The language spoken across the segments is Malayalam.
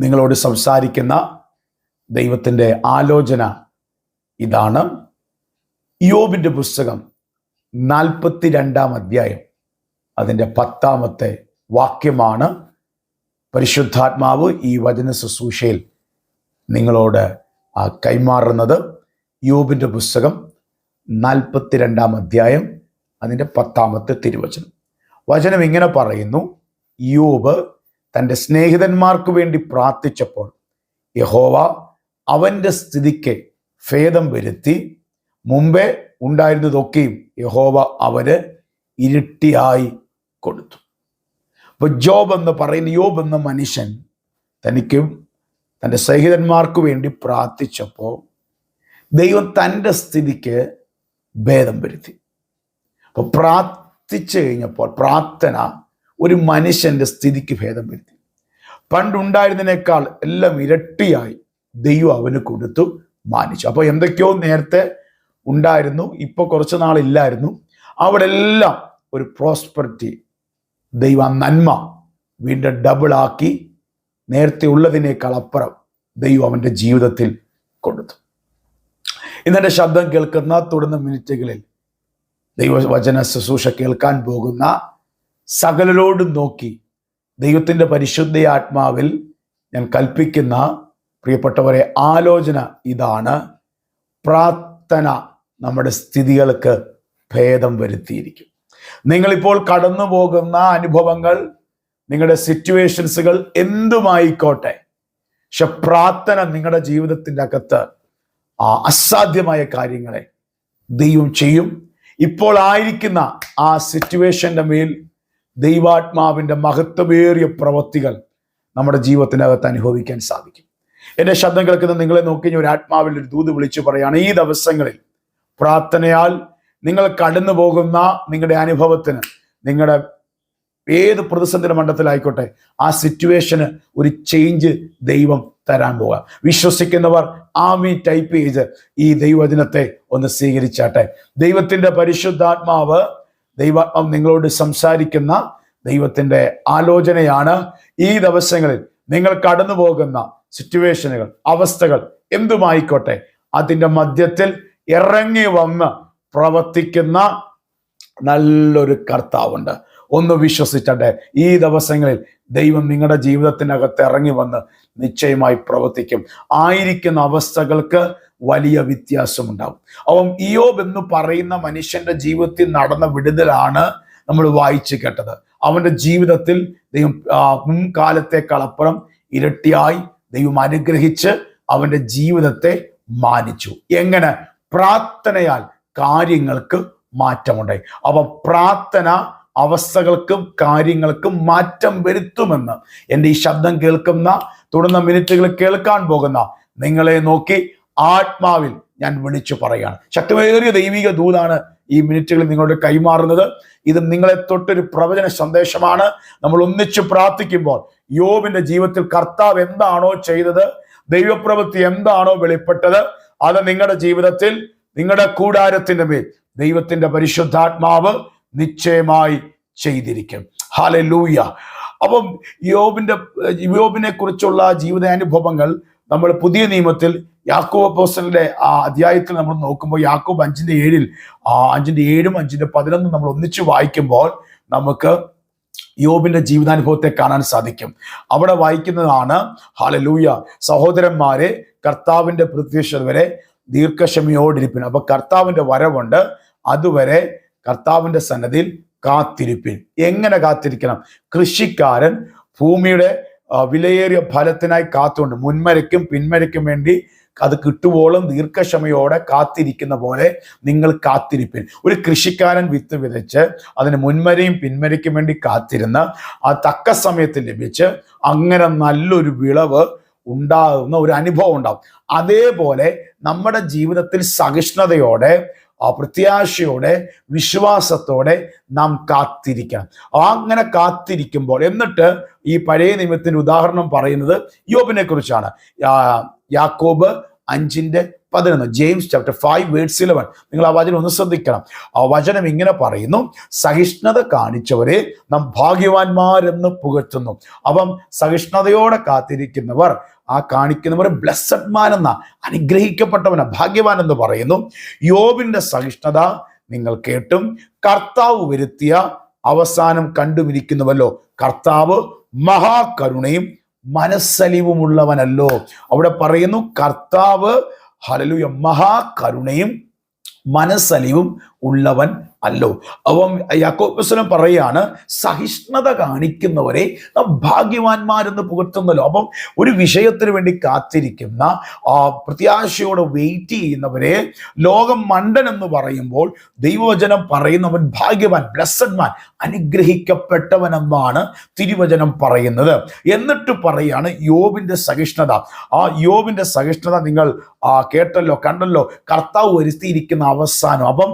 നിങ്ങളോട് സംസാരിക്കുന്ന ദൈവത്തിന്റെ ആലോചന ഇതാണ്. യോബിന്റെ പുസ്തകം നാൽപ്പത്തി രണ്ടാം അധ്യായം അതിന്റെ പത്താമത്തെ വാക്യമാണ്. പരിശുദ്ധാത്മാവ് ഈ വചന ശുശ്രൂഷയിൽ നിങ്ങളോട് കൈമാറുന്നത്. യോബിന്റെ പുസ്തകം നാൽപ്പത്തി രണ്ടാം അധ്യായം അതിന്റെ പത്താമത്തെ തിരുവചനം. വചനം ഇങ്ങനെ പറയുന്നു യോബ് തന്റെ സ്നേഹിതന്മാർക്ക് വേണ്ടി പ്രാർത്ഥിച്ചപ്പോൾ യഹോവ അവന്റെ സ്ഥിതിക്ക് ഭേദം വരുത്തി മുമ്പേ ഉണ്ടായിരുന്നതൊക്കെയും യഹോവ അവർ ഇരുട്ടിയായി കൊടുത്തു. അപ്പോൾ ജോബ് എന്ന് പറയുന്ന യോബ് എന്ന മനുഷ്യൻ തനിക്കും തന്റെ സ്നേഹിതന്മാർക്ക് വേണ്ടി പ്രാർത്ഥിച്ചപ്പോൾ ദൈവം തന്റെ സ്ഥിതിക്ക് ഭേദം വരുത്തി. അപ്പോൾ പ്രാർത്ഥിച്ചു കഴിഞ്ഞപ്പോൾ പ്രാർത്ഥന ഒരു മനുഷ്യന്റെ സ്ഥിതിക്ക് ഭേദം വരുത്തി. പണ്ടുണ്ടായിരുന്നതിനേക്കാൾ എല്ലാം ഇരട്ടിയായി ദൈവം അവന് കൊടുത്തു മാനിച്ചു. അപ്പോൾ എന്തൊക്കെയോ നേരത്തെ ഉണ്ടായിരുന്നു ഇപ്പോൾ കുറച്ച് നാളില്ലായിരുന്നു. അവിടെ എല്ലാം ഒരു പ്രോസ്പെറിറ്റി ദൈവ നന്മ വീണ്ടും ഡബിൾ ആക്കി നേരത്തെ ഉള്ളതിനേക്കാൾ അപ്പുറം ദൈവം അവന്റെ ജീവിതത്തിൽ കൊടുത്തു. ഇന്നെന്റെ ശബ്ദം കേൾക്കുന്ന തുടർന്ന മിനിറ്റുകളിൽ ദൈവവചന ശുശ്രൂഷ കേൾക്കാൻ പോകുന്ന സകലരോടും നോക്കി ദൈവത്തിന്റെ പരിശുദ്ധ ആത്മാവിൽ ഞാൻ കൽപ്പിക്കുന്ന പ്രിയപ്പെട്ടവരെ ആലോചന ഇതാണ്. പ്രാർത്ഥന നമ്മുടെ സ്ഥിതികൾക്ക് ഭേദം വരുത്തിയിരിക്കും. നിങ്ങളിപ്പോൾ കടന്നു പോകുന്ന അനുഭവങ്ങൾ നിങ്ങളുടെ സിറ്റുവേഷൻസുകൾ എന്തുമായിക്കോട്ടെ പക്ഷെ പ്രാർത്ഥന നിങ്ങളുടെ ജീവിതത്തിന്റെ അകത്ത് ആ അസാധ്യമായ കാര്യങ്ങളെ ദൈവം ചെയ്യും. ഇപ്പോൾ ആയിരിക്കുന്ന ആ സിറ്റുവേഷന്റെ മേൽ ദൈവാത്മാവിന്റെ മഹത്വമേറിയ പ്രവൃത്തികൾ നമ്മുടെ ജീവിതത്തിനകത്ത് അനുഭവിക്കാൻ സാധിക്കും. എന്റെ ശബ്ദം കേൾക്കുന്ന നിങ്ങളെ നോക്കി ഞാൻ ഒരു ആത്മാവിൽ ഒരു ദൂത് വിളിച്ചു പറയുകയാണ് ഈ ദിവസങ്ങളിൽ പ്രാർത്ഥനയാൽ നിങ്ങൾ കടന്നു പോകുന്ന നിങ്ങളുടെ അനുഭവത്തിന് നിങ്ങളുടെ ഏത് പ്രതിസന്ധി മണ്ഡലത്തിലായിക്കോട്ടെ ആ സിറ്റുവേഷന് ഒരു ചേഞ്ച് ദൈവം തരാൻ പോകാം വിശ്വസിക്കുന്നവർ ആമി ടൈപ്പ് ചെയ്ത് ഈ ദൈവദിനത്തെ ഒന്ന് സ്വീകരിച്ചാട്ടെ. ദൈവത്തിന്റെ പരിശുദ്ധാത്മാവ് ദൈവാത്മാവ് നിങ്ങളോട് സംസാരിക്കുന്ന ദൈവത്തിന്റെ ആലോചനയാണ് ഈ ദിവസങ്ങളിൽ നിങ്ങൾ കടന്നു പോകുന്ന സിറ്റുവേഷനുകൾ അവസ്ഥകൾ എന്തുമായിക്കോട്ടെ? അതിന്റെ മധ്യത്തിൽ ഇറങ്ങി വന്ന് പ്രവർത്തിക്കുന്ന നല്ലൊരു കർത്താവുണ്ട്. ഒന്ന് വിശ്വസിച്ചട്ടെ ഈ ദിവസങ്ങളിൽ ദൈവം നിങ്ങളുടെ ജീവിതത്തിനകത്ത് ഇറങ്ങി വന്ന് നിശ്ചയമായി പ്രവർത്തിക്കും. ആയിരിക്കുന്ന അവസ്ഥകൾക്ക് വലിയ വ്യത്യാസം ഉണ്ടാവും അവൻ ഇയോബ് എന്ന് പറയുന്ന മനുഷ്യന്റെ ജീവിതത്തിൽ നടന്ന വിടുതലാണ് നമ്മൾ വായിച്ചു കേട്ടത്. അവന്റെ ജീവിതത്തിൽ ദൈവം മുൻകാലത്തെ മുൻകാലത്തെക്കാളപ്പുറം ഇരട്ടിയായി ദൈവം അനുഗ്രഹിച്ച് അവന്റെ ജീവിതത്തെ മാനിച്ചു. എങ്ങനെ? പ്രാർത്ഥനയാൽ കാര്യങ്ങൾക്ക് മാറ്റമുണ്ടായി. അവ പ്രാർത്ഥന അവസ്ഥകൾക്കും കാര്യങ്ങൾക്കും മാറ്റം വരുത്തുമെന്ന് എന്റെ ഈ ശബ്ദം കേൾക്കുന്ന തുടർന്ന മിനിറ്റുകൾ കേൾക്കാൻ പോകുന്ന നിങ്ങളെ നോക്കി ആത്മാവിൽ ഞാൻ വിളിച്ചു പറയുകയാണ്. ശക്തമേറിയ ദൈവിക ദൂതാണ് ഈ മിനിറ്റുകളിൽ നിങ്ങളുടെ കൈമാറുന്നത്. ഇത് നിങ്ങളെ തൊട്ടൊരു പ്രവചന സന്ദേശമാണ്. നമ്മൾ ഒന്നിച്ച് പ്രാർത്ഥിക്കുമ്പോൾ യോബിന്റെ ജീവിതത്തിൽ കർത്താവ് എന്താണോ ചെയ്തത് ദൈവപ്രവൃത്തി എന്താണോ വെളിപ്പെട്ടത് അത് നിങ്ങളുടെ ജീവിതത്തിൽ നിങ്ങളുടെ കൂടാരത്തിന്റെ മേൽ ദൈവത്തിന്റെ പരിശുദ്ധാത്മാവ് നിശ്ചയമായി ചെയ്തിരിക്കും. ഹാലലൂയ അപ്പം യോബിന്റെ യോബിനെ കുറിച്ചുള്ള ജീവിതാനുഭവങ്ങൾ നമ്മൾ പുതിയ നിയമത്തിൽ യാക്കോബ് അപ്പോസ്റ്റലിന്റെ ആ അധ്യായത്തിൽ നമ്മൾ നോക്കുമ്പോൾ യാക്കോബ് അഞ്ചിന്റെ ഏഴിൽ ആ അഞ്ചിന്റെ ഏഴും അഞ്ചിന്റെ പതിനൊന്നും നമ്മൾ ഒന്നിച്ച് വായിക്കുമ്പോൾ നമുക്ക് യോബിന്റെ ജീവിതാനുഭവത്തെ കാണാൻ സാധിക്കും. അവിടെ വായിക്കുന്നതാണ് ഹാലലൂയ സഹോദരന്മാരെ കർത്താവിന്റെ പ്രത്യക്ഷത വരെ ദീർഘക്ഷമയോടിരിപ്പിൻ. അപ്പൊ കർത്താവിന്റെ വരവുണ്ട് അതുവരെ കർത്താവിന്റെ സന്നദ്ധിയിൽ കാത്തിരിപ്പിൻ. എങ്ങനെ കാത്തിരിക്കണം? കൃഷിക്കാരൻ ഭൂമിയുടെ വിലയേറിയ ഫലത്തിനായി കാത്തുകൊണ്ട് മുൻമരയ്ക്കും പിന്മരയ്ക്കും വേണ്ടി അത് കിട്ടുവോളം ദീർഘക്ഷമയോടെ കാത്തിരിക്കുന്ന പോലെ നിങ്ങൾ കാത്തിരിപ്പിൻ. ഒരു കൃഷിക്കാരൻ വിത്ത് വിതച്ച് അതിന് മുൻമരയും പിന്മരയ്ക്കും വേണ്ടി കാത്തിരുന്ന് ആ തക്ക സമയത്ത് ലഭിച്ച് അങ്ങനെ നല്ലൊരു വിളവ് ഉണ്ടാകുന്ന ഒരു അനുഭവം ഉണ്ടാകും അതേപോലെ നമ്മുടെ ജീവിതത്തിൽ സഹിഷ്ണുതയോടെ ആ പ്രത്യാശയോടെ വിശ്വാസത്തോടെ നാം കാത്തിരിക്കണം. അങ്ങനെ കാത്തിരിക്കുമ്പോൾ എന്നിട്ട് ഈ പഴയ നിയമത്തിന്റെ ഉദാഹരണം പറയുന്നത് യോബിനെ കുറിച്ചാണ് യാക്കോബ് അഞ്ചിന്റെ പതിനൊന്ന് James chapter five words eleven നിങ്ങൾ ആ വചനം ഒന്ന് ശ്രദ്ധിക്കണം. ആ വചനം ഇങ്ങനെ പറയുന്നു സഹിഷ്ണുത കാണിച്ചവരെ നാം ഭാഗ്യവാന്മാരെന്ന് പുകഴ്ത്തുന്നു. അപ്പം സഹിഷ്ണുതയോടെ കാത്തിരിക്കുന്നവർ ആ കാണിക്കുന്നവർ ബ്ലസ്സഡ്മാൻ എന്ന അനുഗ്രഹിക്കപ്പെട്ടവന ഭാഗ്യവാൻ എന്ന് പറയുന്നു. യോബിന്റെ സഹിഷ്ണുത നിങ്ങൾ കേട്ടും. കർത്താവ് വരുത്തിയ അവസാനം കണ്ടുമിരിക്കുന്നുവല്ലോ കർത്താവ് മഹാകരുണയും മനസ്സലിവുമുള്ളവനല്ലോ. അവിടെ പറയുന്നു കർത്താവ് ഹലലുയ മഹാകരുണയും മനസ്സലിവും ഉള്ളവൻ അല്ലോ. അപ്പം യാക്കോബസ്വലം പറയാണ് സഹിഷ്ണുത കാണിക്കുന്നവരെ ഭാഗ്യവാന്മാരെന്ന് പുകഴ്ത്തുന്നല്ലോ. അപ്പം ഒരു വിഷയത്തിന് വേണ്ടി കാത്തിരിക്കുന്ന പ്രത്യാശയോടെ വെയിറ്റ് ചെയ്യുന്നവരെ ലോകം മണ്ടൻ എന്ന് പറയുമ്പോൾ ദൈവവചനം പറയുന്നവൻ ഭാഗ്യവാൻ ബ്ലസ്സഡ്മാൻ അനുഗ്രഹിക്കപ്പെട്ടവനെന്നാണ് തിരുവചനം പറയുന്നത്. എന്നിട്ട് പറയാണ് യോബിന്റെ സഹിഷ്ണുത. ആ യോബിന്റെ സഹിഷ്ണുത നിങ്ങൾ കേട്ടല്ലോ കണ്ടല്ലോ കർത്താവ് വരുത്തിയിരിക്കുന്ന അവസാനം. അപ്പം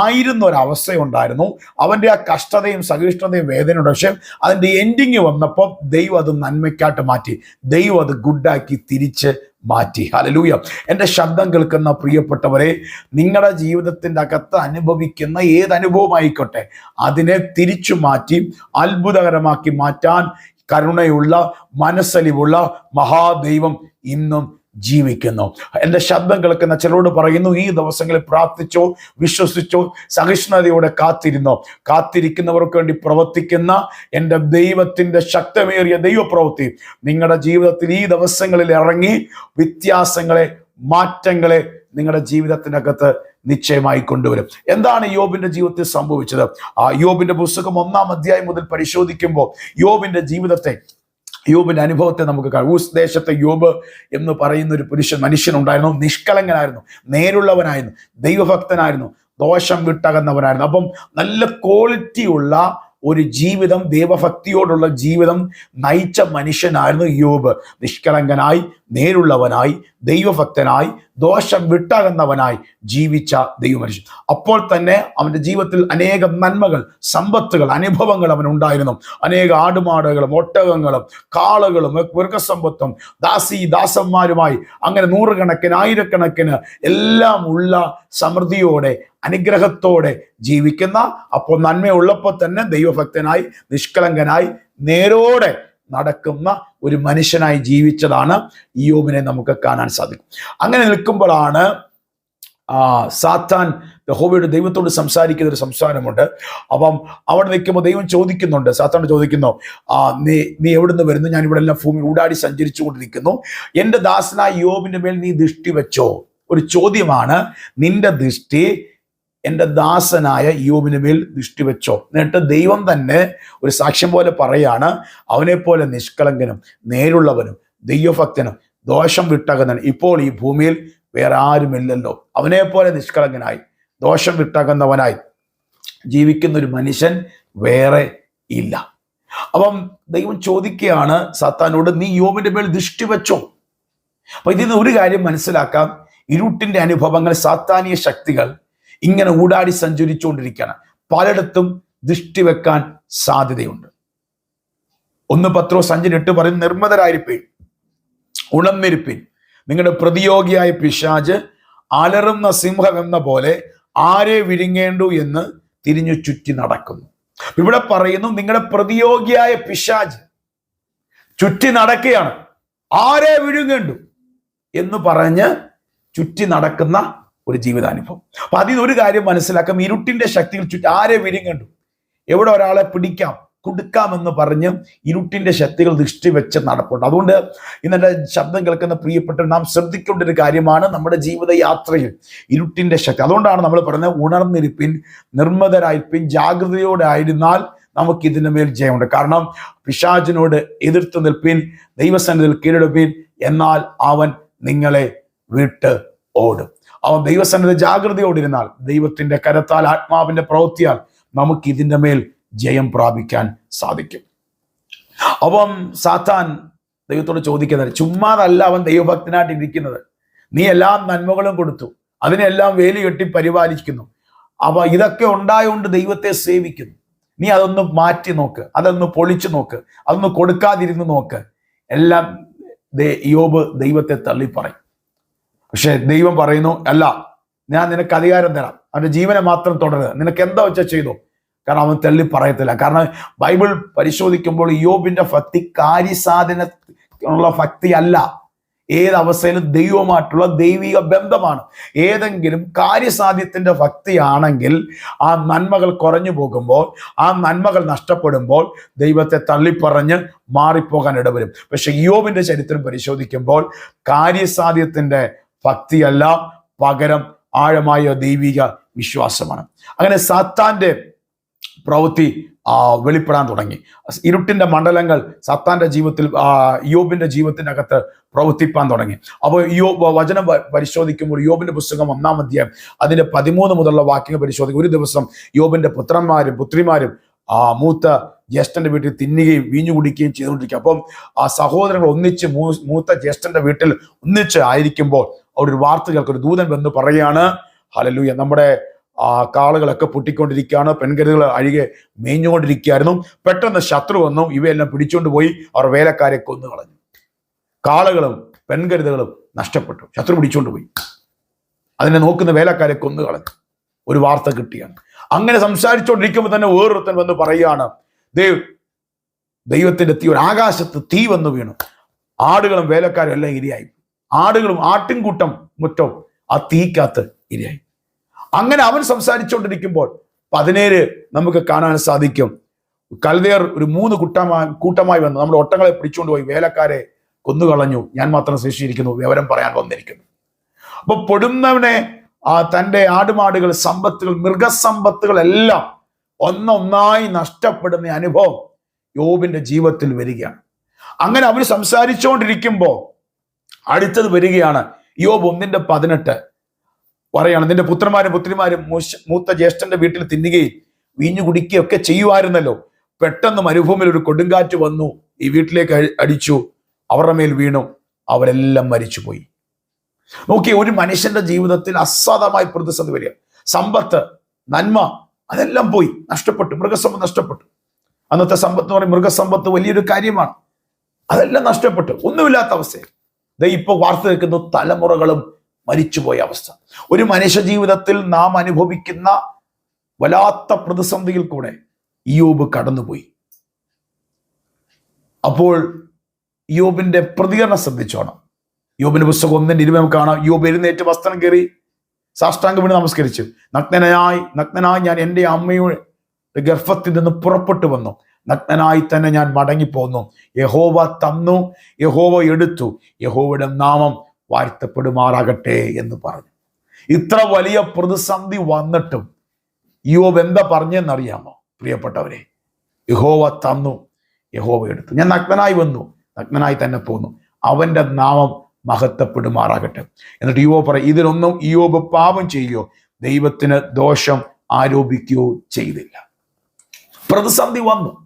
ആയിരുന്ന ഒരു അവസ്ഥയുണ്ടായിരുന്നു അവന്റെ ആ കഷ്ടതയും സഹിഷ്ണുതയും വേദനയുണ്ട് പക്ഷെ അതിന്റെ എൻഡിങ് വന്നപ്പോൾ ദൈവം അത് നന്മയ്ക്കായിട്ട് മാറ്റി. ദൈവം അത് ഗുഡാക്കി തിരിച്ച് മാറ്റി. ഹലലൂയ എന്റെ ശബ്ദം കേൾക്കുന്ന പ്രിയപ്പെട്ടവരെ നിങ്ങളുടെ ജീവിതത്തിന്റെ അകത്ത് അനുഭവിക്കുന്ന ഏത് അനുഭവമായിക്കോട്ടെ അതിനെ തിരിച്ചു മാറ്റി അത്ഭുതകരമാക്കി മാറ്റാൻ കരുണയുള്ള മനസ്സലിവുള്ള മഹാദൈവം ഇന്നും ജീവിക്കുന്നു. എന്റെ ശബ്ദം കേൾക്കുന്ന ചിലരോട് പറയുന്നു ഈ ദിവസങ്ങളിൽ പ്രാർത്ഥിച്ചോ വിശ്വസിച്ചോ സഹിഷ്ണുതയോടെ കാത്തിരുന്നു? കാത്തിരിക്കുന്നവർക്ക് വേണ്ടി പ്രവർത്തിക്കുന്ന എന്റെ ദൈവത്തിന്റെ ശക്തമേറിയ ദൈവപ്രവൃത്തി. നിങ്ങളുടെ ജീവിതത്തിൽ ഈ ദിവസങ്ങളിൽ ഇറങ്ങി വ്യത്യാസങ്ങളെ മാറ്റങ്ങളെ നിങ്ങളുടെ ജീവിതത്തിനകത്ത് നിശ്ചയമായി കൊണ്ടുവരും. എന്താണ് യോബിന്റെ ജീവിതത്തിൽ സംഭവിച്ചത്? ആ യോബിന്റെ പുസ്തകം ഒന്നാം അധ്യായം മുതൽ പരിശോധിക്കുമ്പോൾ യോബിന്റെ ജീവിതത്തെ യോബിന്റെ അനുഭവത്തെ നമുക്ക് കാണാം. ഊസ് ദേശത്തെ യോബ് എന്ന് പറയുന്ന ഒരു പുരുഷൻ മനുഷ്യനുണ്ടായിരുന്നു. നിഷ്കളങ്കനായിരുന്നു. നേരുള്ളവനായിരുന്നു. ദൈവഭക്തനായിരുന്നു. ദോഷം വിട്ടകന്നവനായിരുന്നു. അപ്പം നല്ല ക്വാളിറ്റി ഉള്ള ഒരു ജീവിതം ദൈവഭക്തിയോടുള്ള ജീവിതം നയിച്ച മനുഷ്യനായിരുന്നു യോബ്. നിഷ്കളങ്കനായി നേരുള്ളവനായി ദൈവഭക്തനായി ദോഷം വിട്ടകന്നവനായി ജീവിച്ച ദൈവമനുഷ്യൻ. അപ്പോൾ തന്നെ അവന്റെ ജീവിതത്തിൽ അനേകം നന്മകൾ സമ്പത്തുകൾ അനുഭവങ്ങൾ അവനുണ്ടായിരുന്നു അനേക ആടുമാടുകളും ഒട്ടകങ്ങളും കാളുകളും മൃഗസമ്പത്തും ദാസി ദാസന്മാരുമായി അങ്ങനെ നൂറുകണക്കിന് ആയിരക്കണക്കിന് എല്ലാം ഉള്ള സമൃദ്ധിയോടെ അനുഗ്രഹത്തോടെ ജീവിക്കുന്ന അപ്പോൾ നന്മയുള്ളപ്പോൾ തന്നെ ദൈവഭക്തനായി നിഷ്കളങ്കനായി നേരോടെ നടക്കുന്ന ഒരു മനുഷ്യനായി ജീവിച്ചതാണ് യോബിനെ നമുക്ക് കാണാൻ സാധിക്കും. അങ്ങനെ നിൽക്കുമ്പോഴാണ് സാത്താൻ ഹോബിയുടെ ദൈവത്തോട് സംസാരിക്കുന്ന ഒരു സംസാരമുണ്ട്. അപ്പം അവിടെ നിൽക്കുമ്പോൾ ദൈവം ചോദിക്കുന്നുണ്ട് സാത്താൻ ചോദിക്കുന്നു ആ നീ നീ എവിടുന്ന് വരുന്നു? ഞാൻ ഇവിടെ എല്ലാം ഭൂമി ഊടാടി സഞ്ചരിച്ചു കൊണ്ടിരിക്കുന്നു എന്റെ ദാസനായ യോബിന്റെ മേൽ നീ ദൃഷ്ടി വെച്ചോ? ഒരു ചോദ്യമാണ് നിന്റെ ദൃഷ്ടി എന്റെ ദാസനായ യോബിന് മേൽ ദൃഷ്ടി വെച്ചോ. എന്നിട്ട് ദൈവം തന്നെ ഒരു സാക്ഷ്യം പോലെ പറയാണ് അവനെ പോലെ നിഷ്കളങ്കനും നേരുള്ളവനും ദൈവഭക്തനും ദോഷം വിട്ടകന്നൻ ഇപ്പോൾ ഈ ഭൂമിയിൽ വേറെ ആരുമില്ലല്ലോ. അവനെ പോലെ നിഷ്കളങ്കനായി ദോഷം വിട്ടകന്നവനായി ജീവിക്കുന്ന ഒരു മനുഷ്യൻ വേറെ ഇല്ല. അപ്പം ദൈവം ചോദിക്കുകയാണ് സത്താനോട് നീ യോബിന്റെ മേൽ ദൃഷ്ടി വെച്ചോ? അപ്പൊ ഇതിൽ നിന്ന് ഒരു കാര്യം മനസ്സിലാക്കാം. ഇരുട്ടിന്റെ അനുഭവങ്ങൾ സാത്താനീയ ശക്തികൾ ഇങ്ങനെ ഊടാടി സഞ്ചരിച്ചുകൊണ്ടിരിക്കുകയാണ്. പലയിടത്തും ദൃഷ്ടി വെക്കാൻ സാധ്യതയുണ്ട്. ഒന്ന് പത്രോ സഞ്ചരിട്ട് പറയും നിർമ്മതരായിരിപ്പീൻ ഉണർന്നിരിപ്പിൻ. നിങ്ങളുടെ പ്രതിയോഗിയായ പിശാജ് അലറുന്ന സിംഹം എന്ന പോലെ ആരെ വിഴുങ്ങേണ്ടു എന്ന് തിരിഞ്ഞു ചുറ്റി നടക്കുന്നു. ഇവിടെ പറയുന്നു നിങ്ങളുടെ പ്രതിയോഗിയായ പിശാജ് ചുറ്റി നടക്കുകയാണ്. ആരെ വിഴുങ്ങേണ്ടു എന്ന് പറഞ്ഞ് ചുറ്റി നടക്കുന്ന ഒരു ജീവിതാനുഭവം. അപ്പൊ അതിൽ ഒരു കാര്യം മനസ്സിലാക്കാം. ഇരുട്ടിന്റെ ശക്തിയിൽ ചുറ്റും ആരെ വിഴുങ്ങണ്ടു എവിടെ ഒരാളെ പിടിക്കാം കൊടുക്കാമെന്ന് പറഞ്ഞ് ഇരുട്ടിന്റെ ശക്തികൾ ദൃഷ്ടി വെച്ച് നടപ്പുണ്ട്. അതുകൊണ്ട് ഇന്നെ ശബ്ദം കേൾക്കുന്ന പ്രിയപ്പെട്ട നാം ശ്രദ്ധിക്കേണ്ട ഒരു കാര്യമാണ് നമ്മുടെ ജീവിതയാത്രയിൽ ഇരുട്ടിന്റെ ശക്തി. അതുകൊണ്ടാണ് നമ്മൾ പറയുന്നത് ഉണർന്നിരിപ്പിൻ നിർമ്മതരായിരിപ്പിൻ ജാഗ്രതയോടെ ആയിരുന്നാൽ നമുക്ക് ഇതിന് മേൽ ജയമുണ്ട്. കാരണം പിശാചിനോട് എതിർത്ത് നിൽപ്പിൻ ദൈവസന്നിധിയിൽ കീഴടപ്പിൻ എന്നാൽ അവൻ നിങ്ങളെ വിട്ട് ഓടും. അവൻ ദൈവസന്നിധി ജാഗ്രതയോടിരുന്നാൽ ദൈവത്തിന്റെ കരത്താൽ ആത്മാവിന്റെ പ്രവൃത്തിയാൽ നമുക്ക് ഇതിന്റെ മേൽ ജയം പ്രാപിക്കാൻ സാധിക്കും. അപ്പം സാത്താൻ ദൈവത്തോട് ചോദിക്കുന്നത് ചുമ്മാതല്ല അവൻ ദൈവഭക്തനായിട്ട് ഇരിക്കുന്നത്. നീ എല്ലാ നന്മകളും കൊടുത്തു. അതിനെല്ലാം വേലി കെട്ടി പരിപാലിക്കുന്നു. അവ ഇതൊക്കെ ഉണ്ടായതുകൊണ്ട് ദൈവത്തെ സേവിക്കുന്നു. നീ അതൊന്ന് മാറ്റി നോക്ക്. അതൊന്ന് പൊളിച്ചു നോക്ക്. അതൊന്ന് കൊടുക്കാതിരുന്ന് നോക്ക്. എല്ലാം യോബ് ദൈവത്തെ തള്ളി പറയും പക്ഷെ ദൈവം പറയുന്നു അല്ല ഞാൻ നിനക്ക് അധികാരം തരാം. അവന്റെ ജീവനെ മാത്രം തുടരുത് നിനക്ക് എന്താ വെച്ചാൽ ചെയ്തു? കാരണം അവൻ തള്ളി പറയത്തില്ല. കാരണം ബൈബിൾ പരിശോധിക്കുമ്പോൾ യോബിന്റെ ഭക്തി ഉള്ള ഭക്തി അല്ല. ഏത് അവസ്ഥയിലും ദൈവമായിട്ടുള്ള ദൈവിക ബന്ധമാണ്. ഏതെങ്കിലും കാര്യസാധ്യത്തിന്റെ ഭക്തിയാണെങ്കിൽ ആ നന്മകൾ കുറഞ്ഞു പോകുമ്പോൾ ആ നന്മകൾ നഷ്ടപ്പെടുമ്പോൾ ദൈവത്തെ തള്ളിപ്പറഞ്ഞ് മാറിപ്പോകാൻ ഇടവരും. പക്ഷെ യോബിന്റെ ചരിത്രം പരിശോധിക്കുമ്പോൾ കാര്യസാധ്യത്തിന്റെ ഭക്തിയല്ല പകരം ആഴമായ ദൈവിക വിശ്വാസമാണ്. അങ്ങനെ സാത്താന്റെ പ്രവൃത്തി വെളിപ്പെടാൻ തുടങ്ങി. ഇരുട്ടിന്റെ മണ്ഡലങ്ങൾ സത്താന്റെ ജീവിതത്തിൽ യോബിന്റെ ജീവിതത്തിനകത്ത് പ്രവർത്തിപ്പാൻ തുടങ്ങി. അപ്പോൾ യോ വചനം പരിശോധിക്കുമ്പോൾ യോബിന്റെ പുസ്തകം ഒന്നാം അധ്യായം അതിന്റെ പതിമൂന്ന് മുതലുള്ള വാക്യങ്ങൾ പരിശോധിക്കും. ഒരു ദിവസം യോബിന്റെ പുത്രന്മാരും പുത്രിമാരും ആ മൂത്ത ജ്യേഷ്ഠന്റെ വീട്ടിൽ തിന്നുകയും വീഞ്ഞു കുടിക്കുകയും ചെയ്തുകൊണ്ടിരിക്കുക. അപ്പം ആ സഹോദരങ്ങൾ ഒന്നിച്ച് മൂത്ത ജ്യേഷ്ഠന്റെ വീട്ടിൽ ഒന്നിച്ച് ആയിരിക്കുമ്പോൾ അവിടെ ഒരു വാർത്ത കേൾക്കൊരു ദൂതൻ വന്ന് പറയുകയാണ് ഹലലൂയ നമ്മുടെ ആ കാളുകളൊക്കെ പൊട്ടിക്കൊണ്ടിരിക്കുകയാണ് പെൺകരുതുകൾ അഴികെ മേഞ്ഞുകൊണ്ടിരിക്കുകയായിരുന്നു. പെട്ടെന്ന് ശത്രു വന്നു ഇവയെല്ലാം പിടിച്ചുകൊണ്ട് പോയി അവർ വേലക്കാരെ കൊന്നു കളഞ്ഞു. കാളുകളും പെൺകരുതകളും നഷ്ടപ്പെട്ടു ശത്രു പിടിച്ചുകൊണ്ട് പോയി. അതിനെ നോക്കുന്ന വേലക്കാരെ കൊന്നു കളഞ്ഞു. ഒരു വാർത്ത കിട്ടിയാണ്. അങ്ങനെ സംസാരിച്ചുകൊണ്ടിരിക്കുമ്പോൾ തന്നെ വേറൊരുത്തൻ വന്ന് പറയുകയാണ് ദൈവ ദൈവത്തിന്റെ തീ ഒരു ആകാശത്ത് തീ വന്നു വീണു. ആടുകളും വേലക്കാരും എല്ലാം ഇരയായി. ആടുകളും ആട്ടിൻകൂട്ടം മുറ്റവും ആ തീക്കകത്ത് ഇരയായി. അങ്ങനെ അവൻ സംസാരിച്ചുകൊണ്ടിരിക്കുമ്പോൾ പതിനേഴ് നമുക്ക് കാണാൻ സാധിക്കും. കൽതേർ ഒരു മൂന്ന് കൂട്ടമായി കൂട്ടമായി വന്നു. നമ്മുടെ ഒട്ടങ്ങളെ പിടിച്ചുകൊണ്ട് പോയി. വേലക്കാരെ കൊന്നുകളഞ്ഞു. ഞാൻ മാത്രം ശേഷിയിരിക്കുന്നു. വിവരം പറയാൻ വന്നിരിക്കുന്നു. അപ്പൊ പൊടുന്നവനെ ആ തന്റെ ആടുമാടുകൾ സമ്പത്തുകൾ മൃഗസമ്പത്തുകൾ എല്ലാം ഒന്നൊന്നായി നഷ്ടപ്പെടുന്ന അനുഭവം യോബിന്റെ ജീവിതത്തിൽ വരികയാണ്. അങ്ങനെ അവർ സംസാരിച്ചുകൊണ്ടിരിക്കുമ്പോൾ അടുത്തത് വരികയാണ്. യോബ് ഒന്നിന്റെ പതിനെട്ട്. പറയാണ് നിന്റെ പുത്രന്മാരും പുത്രിമാരും മൂത്ത ജ്യേഷ്ഠന്റെ വീട്ടിൽ തിന്നുകയും വീഞ്ഞു കുടിക്കുകയും ഒക്കെ ചെയ്യുമായിരുന്നല്ലോ പെട്ടെന്ന് മരുഭൂമിയിൽ ഒരു കൊടുങ്കാറ്റ് വന്നു. ഈ വീട്ടിലേക്ക് അടിച്ചു. അവരുടെ മേൽ വീണു. അവരെല്ലാം മരിച്ചുപോയി. നോക്കി ഒരു മനുഷ്യന്റെ ജീവിതത്തിൽ അസാധമായി പ്രതിസന്ധി വരിക. സമ്പത്ത് നന്മ അതെല്ലാം പോയി. നഷ്ടപ്പെട്ടു. മൃഗസമ്പത്ത് നഷ്ടപ്പെട്ടു. അന്നത്തെ സമ്പത്ത് എന്ന് പറയുന്നത് മൃഗസമ്പത്ത് വലിയൊരു കാര്യമാണ്. അതെല്ലാം നഷ്ടപ്പെട്ടു. ഒന്നുമില്ലാത്ത അവസ്ഥയിൽ ഇപ്പൊ വാർത്ത കേൾക്കുന്നു തലമുറകളും മരിച്ചുപോയ അവസ്ഥ. ഒരു മനുഷ്യ ജീവിതത്തിൽ നാം അനുഭവിക്കുന്ന വല്ലാത്ത പ്രതിസന്ധിയിൽ കൂടെ യോബ് കടന്നുപോയി. അപ്പോൾ യോബിന്റെ പ്രതികരണം ശ്രദ്ധിച്ചോണം യോബിന്റെ പുസ്തകം ഒന്നിന്റെ നമുക്ക് കാണാം. യോബ് എഴുന്നേറ്റ് വസ്ത്രം കയറി സാഷ്ടാംഗം വീണ് നമസ്കരിച്ചു. നഗ്നനായി നഗ്നനായി ഞാൻ എന്റെ അമ്മയുടെ ഗർഭത്തിൽ നിന്ന് പുറപ്പെട്ടു വന്നു. നഗ്നനായി തന്നെ ഞാൻ മടങ്ങിപ്പോന്നു. യഹോവ തന്നു യഹോവ എടുത്തു യഹോവയുടെ നാമം വാഴ്ത്തപ്പെടുമാറാകട്ടെ എന്ന് പറഞ്ഞു. ഇത്ര വലിയ പ്രതിസന്ധി വന്നിട്ടും യോബ് എന്താ പറഞ്ഞെന്നറിയാമോ? പ്രിയപ്പെട്ടവരെ യഹോവ തന്നു യഹോവ എടുത്തു. ഞാൻ നഗ്നനായി വന്നു നഗ്നനായി തന്നെ പോന്നു. അവന്റെ നാമം മഹത്വപ്പെടുമാറാകട്ടെ. എന്നിട്ട് യുവോ പറയും ഇതിനൊന്നും യോബ് പാപം ചെയ്യുകയോ ദൈവത്തിന് ദോഷം ആരോപിക്കുകയോ ചെയ്തില്ല. പ്രതിസന്ധി വന്നു.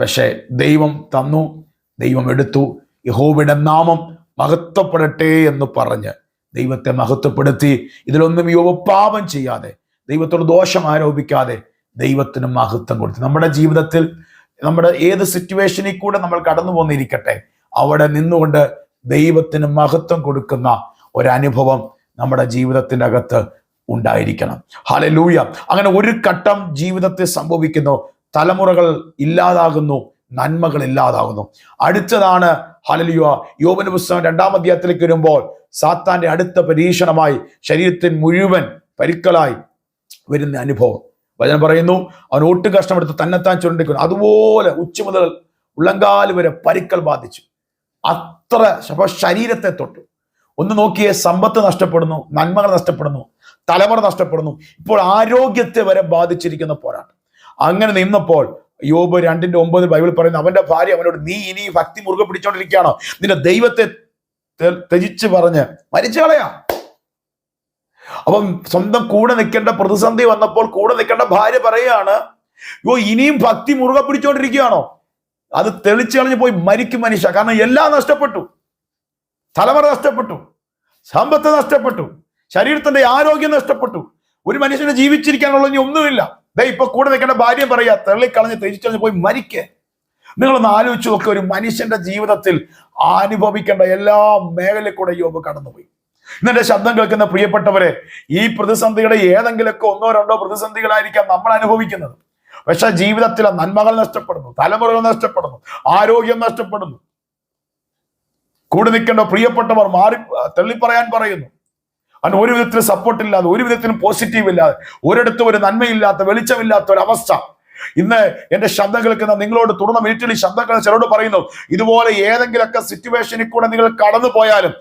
പക്ഷേ ദൈവം തന്നു ദൈവം എടുത്തു. യഹോവയുടെ നാമം മഹത്വപ്പെടട്ടെ എന്ന് പറഞ്ഞ് ദൈവത്തെ മഹത്വപ്പെടുത്തി. ഇതിലൊന്നും യുവ പാപം ചെയ്യാതെ ദൈവത്തോട് ദോഷം ആരോപിക്കാതെ ദൈവത്തിന് മഹത്വം കൊടുത്തു. നമ്മുടെ ജീവിതത്തിൽ നമ്മുടെ ഏത് സിറ്റുവേഷനിൽ കൂടെ നമ്മൾ കടന്നു പോന്നിരിക്കട്ടെ അവിടെ നിന്നുകൊണ്ട് ദൈവത്തിന് മഹത്വം കൊടുക്കുന്ന ഒരനുഭവം നമ്മുടെ ജീവിതത്തിന്റെ അകത്ത് ഉണ്ടായിരിക്കണം. ഹലലൂയ അങ്ങനെ ഒരു ഘട്ടം ജീവിതത്തിൽ സംഭവിക്കുന്നു. തലമുറകൾ ഇല്ലാതാകുന്നു നന്മകൾ ഇല്ലാതാകുന്നു. അടുത്തതാണ് ഹലലിയ യോബിന്റെ പുസ്തകം രണ്ടാം അധ്യായത്തിലേക്ക് വരുമ്പോൾ സാത്താന്റെ അടുത്ത പരീക്ഷണമായി ശരീരത്തിൽ മുഴുവൻ പരിക്കലായി വരുന്ന അനുഭവം. വചനം പറയുന്നു അവൻ ഒട്ട് കഷ്ടമെടുത്ത് തന്നെത്താൻ ചുരുണ്ടിക്കുന്നു. അതുപോലെ ഉച്ച മുതൽ ഉള്ളങ്കാൽ വരെ പരിക്കൽ ബാധിച്ചു. അത്ര ശരീരത്തെ തൊട്ടു. ഒന്ന് നോക്കിയേ സമ്പത്ത് നഷ്ടപ്പെടുന്നു നന്മകൾ നഷ്ടപ്പെടുന്നു തലമുറ നഷ്ടപ്പെടുന്നു. ഇപ്പോൾ ആരോഗ്യത്തെ വരെ ബാധിച്ചിരിക്കുന്ന പോരാട്ടം. അങ്ങനെ നിന്നപ്പോൾ യോബ് രണ്ടിന്റെ ഒമ്പത് ബൈബിൾ പറയുന്നു അവന്റെ ഭാര്യ അവനോട് നീ ഇനി ഭക്തി മുറുകെ പിടിച്ചോണ്ടിരിക്കുകയാണോ? നിന്റെ ദൈവത്തെ ത്യജിച്ച് പറഞ്ഞ് മരിച്ചു കളയാ. അപ്പം സ്വന്തം കൂടെ നിൽക്കേണ്ട പ്രതിസന്ധി വന്നപ്പോൾ കൂടെ നിൽക്കേണ്ട ഭാര്യ പറയുകയാണ് യോ ഇനിയും ഭക്തി മുറുകെ പിടിച്ചോണ്ടിരിക്കുകയാണോ? അത് തെളിച്ചു കളഞ്ഞ് പോയി മരിക്കും മനുഷ്യ. കാരണം എല്ലാം നഷ്ടപ്പെട്ടു. തലമുറ നഷ്ടപ്പെട്ടു. സമ്പത്ത് നഷ്ടപ്പെട്ടു. ശരീരത്തിന്റെ ആരോഗ്യം നഷ്ടപ്പെട്ടു. ഒരു മനുഷ്യനെ ജീവിച്ചിരിക്കാനുള്ള ഒന്നുമില്ല. ദേ ഇപ്പൊ കൂടെ നിൽക്കേണ്ട ഭാര്യ പറയാ തള്ളിക്കളഞ്ഞ് തെളിച്ചളഞ്ഞ് പോയി മരിക്കേ. നിങ്ങളൊന്ന് ആലോചിച്ച് നോക്കുക ഒരു മനുഷ്യന്റെ ജീവിതത്തിൽ അനുഭവിക്കേണ്ട എല്ലാ മേഖലയിൽ കൂടെ യോബ് കടന്നുപോയി. ഇന്നെന്റെ ശബ്ദം കേൾക്കുന്ന പ്രിയപ്പെട്ടവരെ ഈ പ്രതിസന്ധിയുടെ ഏതെങ്കിലുമൊക്കെ ഒന്നോ രണ്ടോ പ്രതിസന്ധികളായിരിക്കാം നമ്മൾ അനുഭവിക്കുന്നത്. പക്ഷെ ജീവിതത്തിലെ നന്മകൾ നഷ്ടപ്പെടുന്നു തലമുറകൾ നഷ്ടപ്പെടുന്നു ആരോഗ്യം നഷ്ടപ്പെടുന്നു. കൂടെ നിൽക്കേണ്ട പ്രിയപ്പെട്ടവർ മാറി തള്ളിപ്പറയാൻ പറയുന്നു. അതിന് ഒരു വിധത്തിലും സപ്പോർട്ട് ഇല്ലാതെ ഒരു വിധത്തിലും പോസിറ്റീവ് ഇല്ലാതെ ഒരിടത്തും ഒരു നന്മയില്ലാത്ത വെളിച്ചമില്ലാത്ത ഒരു അവസ്ഥ. ഇന്ന് എന്റെ ശബ്ദം കേൾക്കുന്ന നിങ്ങളോട് തുറന്ന ഈ ശബ്ദം ചിലരോട് പറയുന്നു ഇതുപോലെ ഏതെങ്കിലുമൊക്കെ സിറ്റുവേഷനിൽ കൂടെ നിങ്ങൾ കടന്നു പോയാലും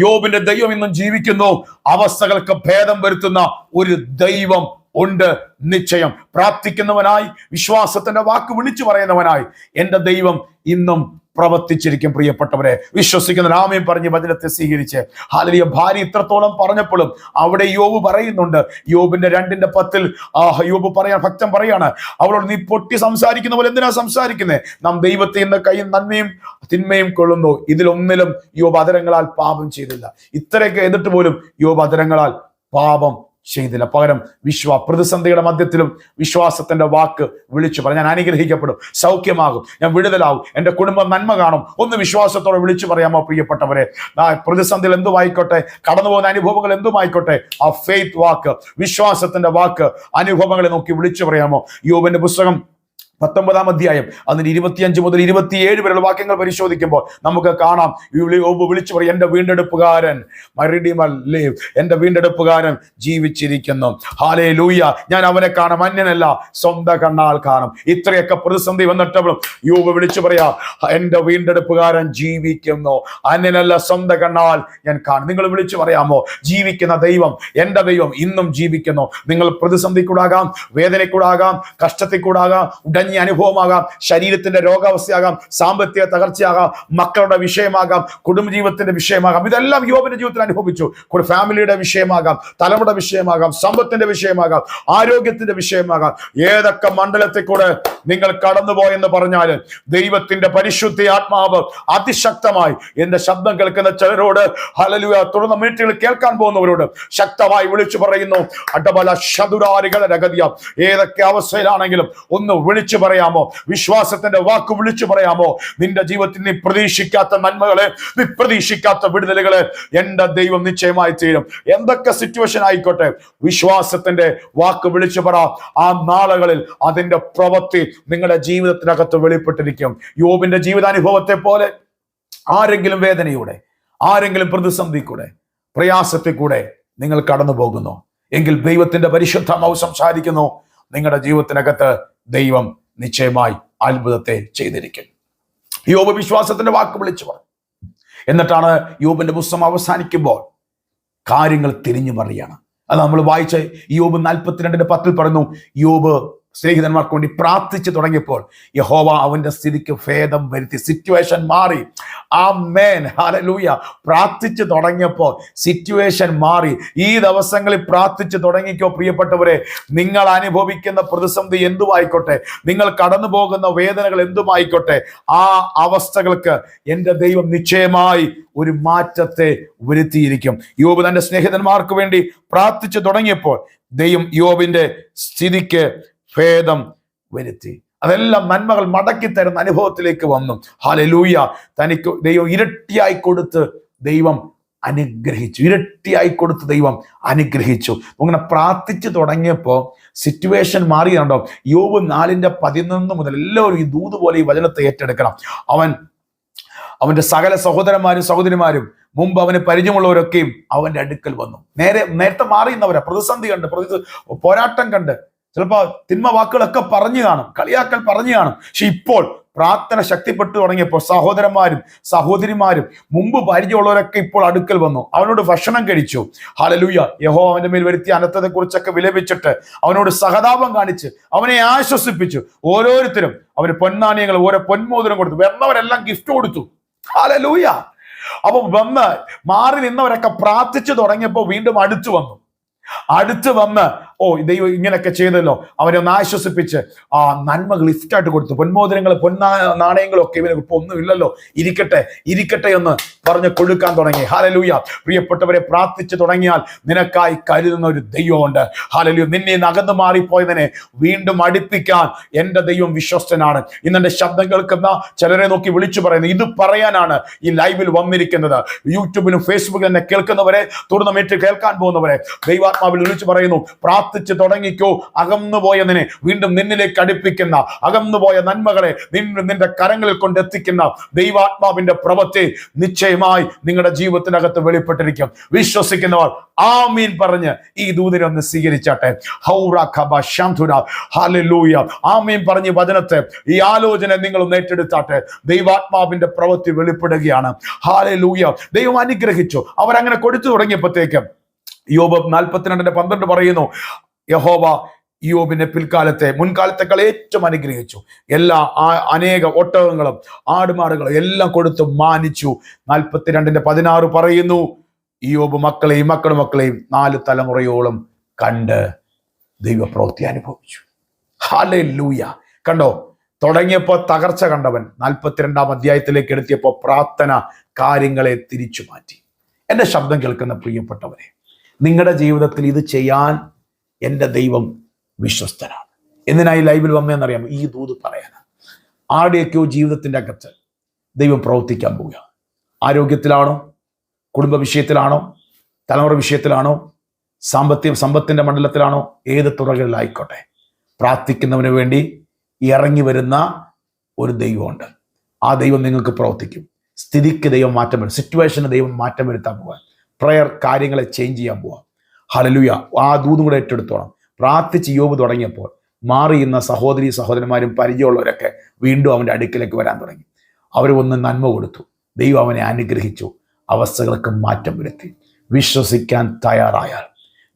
യോബിന്റെ ദൈവം ഇന്നും ജീവിക്കുന്നു. അവസ്ഥകൾക്ക് ഭേദം വരുത്തുന്ന ഒരു ദൈവം ഉണ്ട് നിശ്ചയം. പ്രാർത്ഥിക്കുന്നവനായി വിശ്വാസത്തിന്റെ വാക്ക് വിളിച്ചു പറയുന്നവനായി. എന്റെ ദൈവം ഇന്നും പ്രവർത്തിച്ചിരിക്കും പ്രിയപ്പെട്ടവരെ. വിശ്വസിക്കുന്ന രാമയും പറഞ്ഞ് വചനത്തെ സ്വീകരിച്ച്. ഹാലലിയ. ഭാര്യ ഇത്രത്തോളം പറഞ്ഞപ്പോഴും അവിടെ യോബ് പറയുന്നുണ്ട്. യോബിന്റെ രണ്ടിന്റെ പത്തിൽ ആ യോബ് പറയാൻ ഭക്തം പറയാണ് അവളോട് നീ പൊട്ടി സംസാരിക്കുന്ന പോലെ എന്തിനാ സംസാരിക്കുന്നത് നാം ദൈവത്തെ ഇന്ന് കൈയും നന്മയും തിന്മയും കൊള്ളുന്നു. ഇതിലൊന്നിലും യോബ് അതരങ്ങളാൽ പാപം ചെയ്തില്ല. ഇത്രയൊക്കെ എന്നിട്ട് പോലും യോബ് അതരങ്ങളാൽ പാപം ചെയ്തില്ല. പകരം വിശ്വ പ്രതിസന്ധിയുടെ മധ്യത്തിലും വിശ്വാസത്തിന്റെ വാക്ക് വിളിച്ചു പറയാം ഞാൻ അനുഗ്രഹിക്കപ്പെടും. സൗഖ്യമാകും. ഞാൻ വിടുതലാവും എന്റെ കുടുംബം നന്മ കാണും. ഒന്ന് വിശ്വാസത്തോടെ വിളിച്ചു പറയാമോ പ്രിയപ്പെട്ടവരെ? പ്രതിസന്ധിയിൽ എന്തുമായിക്കോട്ടെ? കടന്നു പോകുന്ന അനുഭവങ്ങൾ എന്തുമായിക്കോട്ടെ? ആ ഫെയ്ത്ത് വാക്ക് വിശ്വാസത്തിന്റെ വാക്ക് അനുഭവങ്ങളെ നോക്കി വിളിച്ചു പറയാമോ? യോബിന്റെ പുസ്തകം പത്തൊമ്പതാം അധ്യായം അതിന് ഇരുപത്തിയഞ്ച് മുതൽ ഇരുപത്തിയേഴ് വരെയുള്ള വാക്യങ്ങൾ പരിശോധിക്കുമ്പോൾ നമുക്ക് കാണാം. വിളിച്ചു പറയും എന്റെ വീണ്ടെടുപ്പുകാരൻ മറിഡിമൽ ലീവ്. എന്റെ വീണ്ടെടുപ്പുകാരൻ ജീവിച്ചിരിക്കുന്നു. ഹാലേ ലൂയ ഞാൻ അവനെ കാണാം അന്യനല്ല സ്വന്തം കണ്ണാൽ കാണും. ഇത്രയൊക്കെ പ്രതിസന്ധി വന്നിട്ടും യോബ് വിളിച്ചു പറയാ എന്റെ വീണ്ടെടുപ്പുകാരൻ ജീവിക്കുന്നു. അന്യനല്ല സ്വന്തം കണ്ണാൽ ഞാൻ കാണും. നിങ്ങൾ വിളിച്ചു പറയാമോ? ജീവിക്കുന്ന ദൈവം എന്റെ ദൈവം ഇന്നും ജീവിക്കുന്നു. നിങ്ങൾ പ്രതിസന്ധിക്കൂടാകാം കൂടാകാം കഷ്ടത്തിക്കൂടാകാം കൂടാകാം കഷ്ടത്തിൽ അനുഭവമാകാം. ശരീരത്തിന്റെ രോഗാവസ്ഥയാകാം സാമ്പത്തിക തകർച്ചയാകാം മക്കളുടെ വിഷയമാകാം കുടുംബജീവിതത്തിന്റെ വിഷയമാകാം. ഇതെല്ലാം യോബിന്റെ ജീവിതത്തിൽ അനുഭവിച്ചു. ഫാമിലിയുടെ വിഷയമാകാം തലമുറ വിഷയമാകാം സമ്പത്തിന്റെ വിഷയമാകാം ആരോഗ്യത്തിന്റെ വിഷയമാകാം. ഏതൊക്കെ മണ്ഡലത്തിൽ കൂടെ നിങ്ങൾ കടന്നുപോയെന്ന് പറഞ്ഞാൽ ദൈവത്തിന്റെ പരിശുദ്ധി ആത്മാവ് അതിശക്തമായി എന്റെ ശബ്ദം കേൾക്കുന്ന ചിലരോട് ഹലലുയ തുടർന്ന മിനിറ്റുകൾ കേൾക്കാൻ പോകുന്നവരോട് ശക്തമായി വിളിച്ചു പറയുന്നു. അടബല ശതുരാരികളുടെ രഗതിയ. ഏതൊക്കെ അവസ്ഥയിലാണെങ്കിലും ഒന്ന് വിളിച്ചു പറയാമോ? വിശ്വാസത്തിന്റെ വാക്ക് വിളിച്ചു പറയാമോ? നിന്റെ ജീവിതത്തിൽ നീ പ്രതീക്ഷിക്കാത്ത നന്മകളെ നീ പ്രതീക്ഷിക്കാത്ത വിടുതലുകളെ എന്റെ ദൈവം നിശ്ചയമായി തീരും. എന്തൊക്കെ സിറ്റുവേഷൻ ആയിക്കോട്ടെ വിശ്വാസത്തിന്റെ വാക്ക് വിളിച്ചു പറ. ആ നാളുകളിൽ അതിന്റെ പ്രവൃത്തി നിങ്ങളുടെ ജീവിതത്തിനകത്ത് വെളിപ്പെട്ടിരിക്കും. യോബിന്റെ ജീവിതാനുഭവത്തെ പോലെ ആരെങ്കിലും വേദനയുടെ ആരെങ്കിലും പ്രതിസന്ധി കൂടെ പ്രയാസത്തിൽ കൂടെ നിങ്ങൾ കടന്നു പോകുന്നു എങ്കിൽ ദൈവത്തിന്റെ പരിശുദ്ധമാവ് സംസാരിക്കുന്നു. നിങ്ങളുടെ ജീവിതത്തിനകത്ത് ദൈവം നിശ്ചയമായി അത്ഭുതത്തെ ചെയ്തിരിക്കും. യോബ് വിശ്വാസത്തിന്റെ വാക്ക് വിളിച്ചു പറഞ്ഞു. എന്നിട്ടാണ് യോബിന്റെ പുസ്തകം അവസാനിക്കുമ്പോൾ കാര്യങ്ങൾ തിരിഞ്ഞു മറിയാണ് അത് നമ്മൾ വായിച്ച യോബ് നാൽപ്പത്തിരണ്ടിന്റെ പത്തിൽ പറയുന്നു യോബ് സ്നേഹിതന്മാർക്ക് വേണ്ടി പ്രാർത്ഥിച്ചു തുടങ്ങിയപ്പോൾ യഹോവ അവന്റെ സ്ഥിതിക്ക് ഭേദം വരുത്തി സിറ്റുവേഷൻ മാറി. ആ മേൻ ഹലലൂയ പ്രാർത്ഥിച്ചു തുടങ്ങിയപ്പോൾ സിറ്റുവേഷൻ മാറി. ഈ ദിവസങ്ങളിൽ പ്രാർത്ഥിച്ചു തുടങ്ങിക്കോ പ്രിയപ്പെട്ടവരെ. നിങ്ങൾ അനുഭവിക്കുന്ന പ്രതിസന്ധി എന്തുമായിക്കോട്ടെ? നിങ്ങൾ കടന്നു പോകുന്ന വേദനകൾ എന്തുമായിക്കോട്ടെ? ആ അവസ്ഥകൾക്ക് എന്റെ ദൈവം നിശ്ചയമായി ഒരു മാറ്റത്തെ വരുത്തിയിരിക്കും. യോബ് തന്റെ സ്നേഹിതന്മാർക്ക് വേണ്ടി പ്രാർത്ഥിച്ചു തുടങ്ങിയപ്പോൾ ദൈവം യോബിന്റെ സ്ഥിതിക്ക് ഭേദം വരുത്തി. അതെല്ലാം നന്മകൾ മടക്കി തരുന്ന അനുഭവത്തിലേക്ക് വന്നു. ഹാലലൂയ തനിക്ക് ദൈവം ഇരട്ടിയായി കൊടുത്ത് ദൈവം അനുഗ്രഹിച്ചു. ഇരട്ടിയായി കൊടുത്ത് ദൈവം അനുഗ്രഹിച്ചു. അങ്ങനെ പ്രാർത്ഥിച്ചു തുടങ്ങിയപ്പോൾ സിറ്റുവേഷൻ മാറിയുണ്ടോ? യോബ് നാലിന്റെ പതിനൊന്ന് മുതൽ എല്ലാവരും ഈ ദൂത് പോലെ ഈ വചനത്തെ ഏറ്റെടുക്കണം. അവൻ അവന്റെ സകല സഹോദരന്മാരും സഹോദരിമാരും മുമ്പ് അവന് പരിചയമുള്ളവരൊക്കെയും അവന്റെ അടുക്കൽ വന്നു. നേരെ നേരത്തെ മാറിയുന്നവരാ. പ്രതിസന്ധി കണ്ട് പ്രതി പോരാട്ടം കണ്ട്. ചിലപ്പോ തിന്മ വാക്കുകളൊക്കെ പറഞ്ഞു കാണും കളിയാക്കൽ പറഞ്ഞു കാണും. പക്ഷെ ഇപ്പോൾ പ്രാർത്ഥന ശക്തിപ്പെട്ടു തുടങ്ങിയപ്പോൾ സഹോദരന്മാരും സഹോദരിമാരും മുമ്പ് പരിചയമുള്ളവരൊക്കെ ഇപ്പോൾ അടുക്കൽ വന്നു. അവനോട് ഭക്ഷണം കഴിച്ചു. ഹലലൂയ യഹോ അവന്റെ മേൽ വരുത്തിയ അനത്തതെ കുറിച്ചൊക്കെ വിലപിച്ചിട്ട് അവനോട് സഹതാപം കാണിച്ച് അവനെ ആശ്വസിപ്പിച്ചു. ഓരോരുത്തരും അവർ പൊന്നാണയങ്ങൾ ഓരോ പൊന്മോദനം കൊടുത്തു. വന്നവരെല്ലാം ഗിഫ്റ്റ് കൊടുത്തു. ഹലലൂയ അപ്പൊ വന്ന് മാറി നിന്നവരൊക്കെ പ്രാർത്ഥിച്ചു തുടങ്ങിയപ്പോൾ വീണ്ടും അടുത്തു വന്നു. അടുത്ത് വന്ന് ഓ ദൈവം ഇങ്ങനെയൊക്കെ ചെയ്തല്ലോ. അവരെ ഒന്ന് ആശ്വസിപ്പിച്ച്. ആ നന്മകൾ ഗിഫ്റ്റായിട്ട് കൊടുത്തു. പൊന്മോതിരങ്ങൾ പൊന്നാ നാണയങ്ങളും ഒക്കെ ഇവന് ഇപ്പൊ ഒന്നും ഇല്ലല്ലോ. ഇരിക്കട്ടെ ഇരിക്കട്ടെ എന്ന് പറഞ്ഞ് കൊടുക്കാൻ തുടങ്ങി. ഹാലലൂയ പ്രിയപ്പെട്ടവരെ പ്രാർത്ഥിച്ചു തുടങ്ങിയാൽ നിനക്കായി കരുതുന്ന ഒരു ദൈവമുണ്ട്. ഹാലലൂയ നിന്നെ നകന്നു മാറിപ്പോയതിനെ വീണ്ടും അടുപ്പിക്കാൻ എന്റെ ദൈവം വിശ്വസ്തനാണ്. ഇന്ന് ശബ്ദം കേൾക്കുന്ന ചിലരെ നോക്കി വിളിച്ചു പറയുന്നത് ഇത് പറയാനാണ് ഈ ലൈവിൽ വന്നിരിക്കുന്നത്. യൂട്യൂബിലും ഫേസ്ബുക്കിലും എന്നെ കേൾക്കുന്നവരെ തുറന്നമേറ്റ് കേൾക്കാൻ പോകുന്നവരെ ദൈവാത്മാവിൽ വിളിച്ചു പറയുന്നു. പ്രാർത്ഥിച്ച് തുടങ്ങിക്കോ. അകന്നു പോയതിനെ വീണ്ടും നിന്നിലേക്ക് അടുപ്പിക്കുന്ന അകന്നു പോയ നന്മകളെ നിന്റെ കരങ്ങളിൽ കൊണ്ട് എത്തിക്കുന്ന ദൈവാത്മാവിന്റെ പ്രവൃത്തി നിശ്ചയമായി നിങ്ങളുടെ ജീവിതത്തിനകത്ത് വെളിപ്പെട്ടിരിക്കും. വിശ്വസിക്കുന്നവർ ആമീൻ പറഞ്ഞ് ഈ ദൂതിനെ ഒന്ന് സ്വീകരിച്ചാട്ടെ. ആമീൻ പറഞ്ഞ് വചനത്തെ ഈ ആലോചന നിങ്ങൾ ഒന്ന് ഏറ്റെടുത്താട്ടെ. ദൈവാത്മാവിന്റെ പ്രവൃത്തി വെളിപ്പെടുകയാണ്. ഹാലലൂയ ദൈവം അനുഗ്രഹിച്ചു. അവരങ്ങനെ കൊടുത്തു തുടങ്ങിയപ്പോഴത്തേക്ക് യോബ് നാൽപ്പത്തിരണ്ടിന്റെ പന്ത്രണ്ട് പറയുന്നു യഹോവ യോബിനെ പിൽക്കാലത്തെ മുൻകാലത്തെക്കാൾ ഏറ്റവും അനുഗ്രഹിച്ചു. എല്ലാ അനേക ഒട്ടകങ്ങളും ആടുമാടുകളും എല്ലാം കൊടുത്തു മാനിച്ചു. നാൽപ്പത്തിരണ്ടിന്റെ പതിനാറ് പറയുന്നു യോബ് മക്കളെയും മക്കളും മക്കളെയും നാല് തലമുറയോളം കണ്ട് ദൈവപ്രവൃത്തി അനുഭവിച്ചു. ഹാലേ ലൂയ കണ്ടോ തുടങ്ങിയപ്പോൾ തകർച്ച കണ്ടവൻ നാൽപ്പത്തിരണ്ടാം അധ്യായത്തിലേക്ക് എടുത്തിയപ്പോൾ പ്രാർത്ഥന കാര്യങ്ങളെ തിരിച്ചു മാറ്റി. എന്റെ ശബ്ദം കേൾക്കുന്ന പ്രിയപ്പെട്ടവരെ നിങ്ങളുടെ ജീവിതത്തിൽ ഇത് ചെയ്യാൻ എന്റെ ദൈവം വിശ്വസ്തനാണ്. എന്തിനായി ലൈവിൽ വന്നതെന്നറിയാം ഈ ദൂത് പറയാനാണ് ആരുടെയൊക്കെയോ ജീവിതത്തിന്റെ അകത്ത് ദൈവം പ്രവർത്തിക്കാൻ പോവുക. ആരോഗ്യത്തിലാണോ? കുടുംബ വിഷയത്തിലാണോ? തലമുറ വിഷയത്തിലാണോ? സാമ്പത്തിക സമ്പത്തിന്റെ മണ്ഡലത്തിലാണോ? ഏത് തുറകളിലായിക്കോട്ടെ. പ്രാർത്ഥിക്കുന്നവന് വേണ്ടി ഇറങ്ങി വരുന്ന ഒരു ദൈവമുണ്ട്. ആ ദൈവം നിങ്ങൾക്ക് പ്രവർത്തിക്കും. സ്ഥിതിക്ക് ദൈവം മാറ്റം വരും. സിറ്റുവേഷന് ദൈവം മാറ്റം വരുത്താൻ പോകാൻ പ്രയർ കാര്യങ്ങളെ ചേഞ്ച് ചെയ്യാൻ പോവാം. ഹലലുയ ആ ദൂതും കൂടെ ഏറ്റെടുത്തോണം. പ്രാർത്ഥിച്ച് യോബ് തുടങ്ങിയപ്പോൾ മാറിയുന്ന സഹോദരി സഹോദരന്മാരും പരിചയമുള്ളവരൊക്കെ വീണ്ടും അവന്റെ അടുക്കിലേക്ക് വരാൻ തുടങ്ങി. അവർ ഒന്ന് നന്മ കൊടുത്തു. ദൈവം അവനെ അനുഗ്രഹിച്ചു. അവസ്ഥകൾക്ക് മാറ്റം വരുത്തി. വിശ്വസിക്കാൻ തയ്യാറായാൽ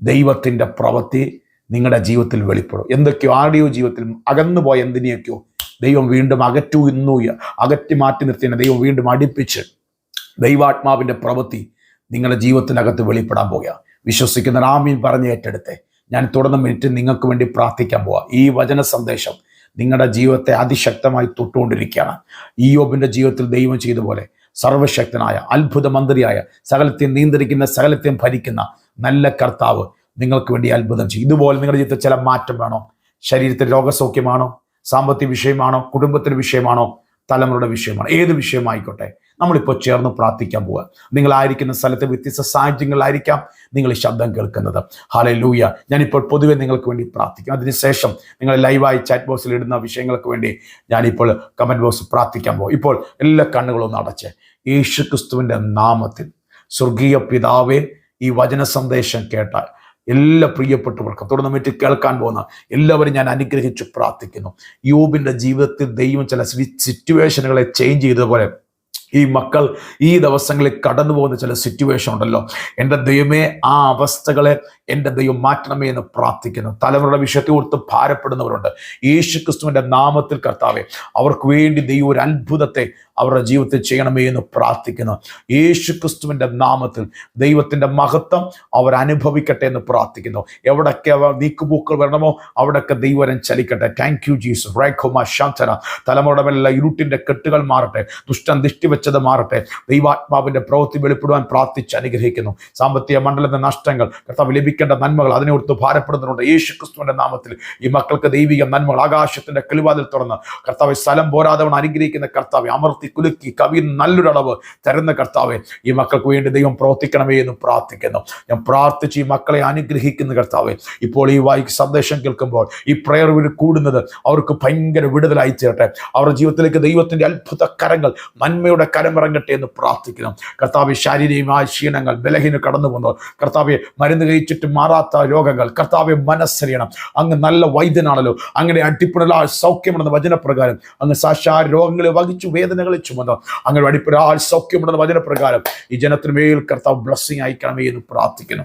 ദൈവത്തിന്റെ പ്രവൃത്തി നിങ്ങളുടെ ജീവിതത്തിൽ വെളിപ്പെടും. എന്തൊക്കെയോ ആരുടെയോ ജീവിതത്തിൽ അകന്നുപോയ എന്തിനെയൊക്കെയോ ദൈവം വീണ്ടും അകറ്റു ഇന്നു അകറ്റി മാറ്റി നിർത്തിയ ദൈവം വീണ്ടും അടുപ്പിച്ച് ദൈവാത്മാവിന്റെ പ്രവൃത്തി നിങ്ങളുടെ ജീവിതത്തിനകത്ത് വെളിപ്പെടാൻ പോകുക വിശ്വസിക്കുന്ന രാമീൻ പറഞ്ഞ് ഏറ്റെടുത്ത്. ഞാൻ തുടർന്ന് മിനിറ്റ് നിങ്ങൾക്ക് വേണ്ടി പ്രാർത്ഥിക്കാൻ പോവുക ഈ വചന സന്ദേശം നിങ്ങളുടെ ജീവിതത്തെ അതിശക്തമായി തൊട്ടുകൊണ്ടിരിക്കുകയാണ്. ഈ യോബിന്റെ ജീവിതത്തിൽ ദൈവം ചെയ്ത പോലെ സർവശക്തനായ അത്ഭുത മന്ത്രിയായ സകലത്തെയും നിയന്ത്രിക്കുന്ന സകലത്തെയും ഭരിക്കുന്ന നല്ല കർത്താവ് നിങ്ങൾക്ക് വേണ്ടി അത്ഭുതം ചെയ്യും. ഇതുപോലെ നിങ്ങളുടെ ജീവിതത്തിൽ ചില മാറ്റം വേണോ. ശരീരത്തിൽ രോഗസൗഖ്യമാണോ സാമ്പത്തിക വിഷയമാണോ കുടുംബത്തിന്റെ വിഷയമാണോ തലമുറയുടെ വിഷയമാണോ ഏത് വിഷയമായിക്കോട്ടെ. നമ്മളിപ്പോൾ ചേർന്ന് പ്രാർത്ഥിക്കാൻ പോവുക നിങ്ങളായിരിക്കുന്ന സ്ഥലത്ത് വ്യത്യസ്ത സാഹചര്യങ്ങളിലായിരിക്കാം നിങ്ങൾ ഈ ശബ്ദം കേൾക്കുന്നത്. ഹാലെ ലൂയ ഞാനിപ്പോൾ പൊതുവെ നിങ്ങൾക്ക് വേണ്ടി പ്രാർത്ഥിക്കും. അതിനുശേഷം നിങ്ങൾ ലൈവായി ചാറ്റ് ബോക്സിൽ ഇടുന്ന വിഷയങ്ങൾക്ക് വേണ്ടി ഞാനിപ്പോൾ കമന്റ് ബോക്സ് പ്രാർത്ഥിക്കാൻ പോകും ഇപ്പോൾ എല്ലാ കണ്ണുകളും അടച്ച് യേശു ക്രിസ്തുവിന്റെ നാമത്തിൽ സ്വർഗീയ പിതാവേ ഈ വചന സന്ദേശം കേട്ട എല്ലാ പ്രിയപ്പെട്ടവർക്കും തുടർന്ന് മറ്റ് കേൾക്കാൻ പോകുന്ന എല്ലാവരും ഞാൻ അനുഗ്രഹിച്ചു പ്രാർത്ഥിക്കുന്നു. യൂബിന്റെ ജീവിതത്തിൽ ദൈവം ചില സിറ്റുവേഷനുകളെ ചേഞ്ച് ചെയ്തതുപോലെ ഈ മക്കൾ ഈ ദിവസങ്ങളിൽ കടന്നു പോകുന്ന ചില സിറ്റുവേഷൻ ഉണ്ടല്ലോ. എന്റെ ദൈവമേ ആ അവസ്ഥകളെ എന്റെ ദൈവം മാറ്റണമേ എന്ന് പ്രാർത്ഥിക്കുന്നു. തലവരുടെ വിഷയത്തെ ഓർത്ത് ഭാരപ്പെടുന്നവരുണ്ട്. യേശു ക്രിസ്തുവിന്റെ നാമത്തിൽ കർത്താവെ അവർക്ക് വേണ്ടി ദൈവം ഒരു അത്ഭുതത്തെ അവരുടെ ജീവിതത്തിൽ ചെയ്യണമേ എന്ന് പ്രാർത്ഥിക്കുന്നു. യേശു ക്രിസ്തുവിന്റെ നാമത്തിൽ ദൈവത്തിന്റെ മഹത്വം അവരനുഭവിക്കട്ടെ എന്ന് പ്രാർത്ഥിക്കുന്നു. എവിടൊക്കെ അവർ നീക്കുപൂക്കൾ വരണമോ അവിടെയൊക്കെ ദൈവരം ചലിക്കട്ടെ. താങ്ക് യു ജീസസ് റൈഖോമ ശാന്തന തലമുറമെല്ലാം ഇരുട്ടിന്റെ കെട്ടുകൾ മാറട്ടെ. ദുഷ്ടം ദൃഷ്ടി വെച്ചത് മാറട്ടെ. ദൈവാത്മാവിന്റെ പ്രവൃത്തി വെളിപ്പെടുവാൻ പ്രാർത്ഥിച്ച് അനുഗ്രഹിക്കുന്നു. സാമ്പത്തിക മണ്ഡലത്തെ നഷ്ടങ്ങൾ കർത്താവ് ലഭിക്കേണ്ട നന്മകൾ അതിനെ ഓർത്ത് ഭാരപ്പെടുന്നുണ്ട്. യേശു ക്രിസ്തുവിന്റെ നാമത്തിൽ ഈ മക്കൾക്ക് ദൈവിക നന്മകൾ ആകാശത്തിന്റെ കിളിവാതിൽ തുറന്ന് കർത്താവ് സ്ഥലം പോരാതവൺ അനുഗ്രഹിക്കുന്ന കർത്താവ് അമർത്തി കുലുക്കി കവി നല്ലൊരളവ് തരുന്ന കർത്താവെ ഈ മക്കൾക്ക് വേണ്ടി ദൈവം പ്രവർത്തിക്കണമേ എന്ന് പ്രാർത്ഥിക്കുന്നു. ഞാൻ പ്രാർത്ഥിച്ച് ഈ മക്കളെ അനുഗ്രഹിക്കുന്ന കർത്താവെ ഇപ്പോൾ ഈ വായിക്ക് സന്ദേശം കേൾക്കുമ്പോൾ ഈ പ്രയർ കൂടുന്നത് അവർക്ക് ഭയങ്കര വിടുതലായി തീരട്ടെ. അവരുടെ ജീവിതത്തിലേക്ക് ദൈവത്തിന്റെ അത്ഭുത കരങ്ങൾ നന്മയുടെ കരമിറങ്ങട്ടെ എന്ന് പ്രാർത്ഥിക്കുന്നു. കർത്താവ് ശാരീരികമായ ക്ഷീണങ്ങൾ ബലഹീന കടന്നു പോകുന്നു കർത്താവെ മരുന്ന് കഴിച്ചിട്ട് മാറാത്ത രോഗങ്ങൾ കർത്താവെ മനസ്സറിയണം. അങ്ങ് നല്ല വൈദ്യനാണല്ലോ. അങ്ങനെ അടിപ്പിടലാൽ സൗഖ്യമെന്ന വചനപ്രകാരം അങ്ങ് സാക്ഷാ രോഗങ്ങളെ വഹിച്ചു വേദനകളെ ചുമന്നു അങ്ങനെ അടിപ്പിടാൽ സൗഖ്യമുണ്ടെന്ന വചനപ്രകാരം ഈ ജനത്തിന് മേൽ കർത്താവ് ബ്ലസ്സിങ് അയക്കണമേ എന്ന് പ്രാർത്ഥിക്കുന്നു.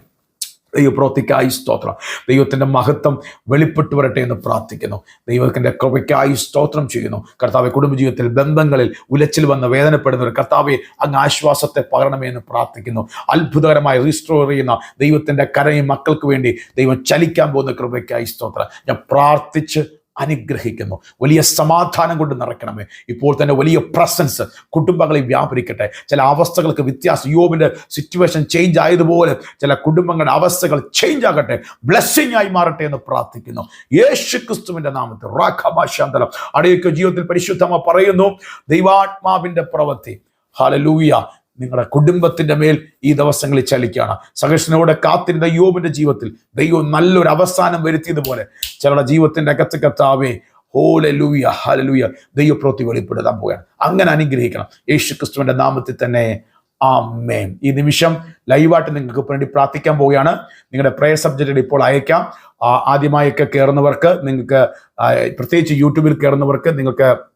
ദൈവപ്രവൃത്തിക്കായി സ്തോത്രം. ദൈവത്തിന്റെ മഹത്വം വെളിപ്പെട്ടു വരട്ടെ എന്ന് പ്രാർത്ഥിക്കുന്നു. ദൈവത്തിന്റെ കൃപയ്ക്കായി സ്തോത്രം ചെയ്യുന്നു. കർത്താവെ കുടുംബജീവിതത്തിൽ ബന്ധങ്ങളിൽ ഉലച്ചിൽ വന്ന് വേദനപ്പെടുന്നവർ കർത്താവെ അങ്ങ് ആശ്വാസത്തെ പകരണമേ എന്ന് പ്രാർത്ഥിക്കുന്നു. അത്ഭുതകരമായി റീസ്റ്റോർ ചെയ്യുന്ന ദൈവത്തിന്റെ കരയും മക്കൾക്ക് വേണ്ടി ദൈവം ചലിക്കാൻ പോകുന്ന കൃപയ്ക്കായി സ്തോത്രം. ഞാൻ പ്രാർത്ഥിച്ച് അനുഗ്രഹിക്കുന്നു. വലിയ സമാധാനം കൊണ്ട് നിറയ്ക്കണമേ. ഇപ്പോൾ തന്നെ വലിയ പ്രസൻസ് കുടുംബങ്ങളിൽ വ്യാപരിക്കട്ടെ. ചില അവസ്ഥകൾക്ക് വ്യത്യാസം. യോബിന്റെ സിറ്റുവേഷൻ ചേഞ്ച് ആയതുപോലെ ചില കുടുംബങ്ങളുടെ അവസ്ഥകൾ ചേഞ്ച് ആകട്ടെ. ബ്ലെസ്സിങ് ആയി മാറട്ടെ എന്ന് പ്രാർത്ഥിക്കുന്നു. യേശു ക്രിസ്തുവിന്റെ നാമത്തിൽ റാഖാഭാഷാന്തരം അടയൊക്കെ ജീവിതത്തിൽ പരിശുദ്ധമ പറയുന്നു. ദൈവാത്മാവിന്റെ പ്രവൃത്തി. ഹലലൂയ നിങ്ങളുടെ കുടുംബത്തിന്റെ മേൽ ഈ ദിവസങ്ങളിൽ ചലിക്കുകയാണ്. സഹിഷ്ണുവിടെ കാത്തിരുന്ന യോബിന്റെ ജീവിതത്തിൽ ദൈവം നല്ലൊരു അവസാനം വരുത്തിയതുപോലെ ചിലരുടെ ജീവിതത്തിന്റെ അകത്ത് കത്താവേ ഹോല ലൂയ ഹല ലൂയ ദൈവപ്രവൃത്തി വെളിപ്പെടുത്താൻ പോവുകയാണ്. അങ്ങനെ അനുഗ്രഹിക്കണം. യേശു ക്രിസ്തുവിന്റെ നാമത്തിൽ തന്നെ ആമേൻ. ഈ നിമിഷം ലൈവായിട്ട് നിങ്ങൾക്ക് വേണ്ടി പ്രാർത്ഥിക്കാൻ പോവുകയാണ്. നിങ്ങളുടെ പ്രേയർ സബ്ജക്റ്റ് ഇപ്പോൾ അയക്കാം. ആദ്യമായൊക്കെ കയറുന്നവർക്ക് നിങ്ങൾക്ക് പ്രത്യേകിച്ച് യൂട്യൂബിൽ കയറുന്നവർക്ക് നിങ്ങൾക്ക്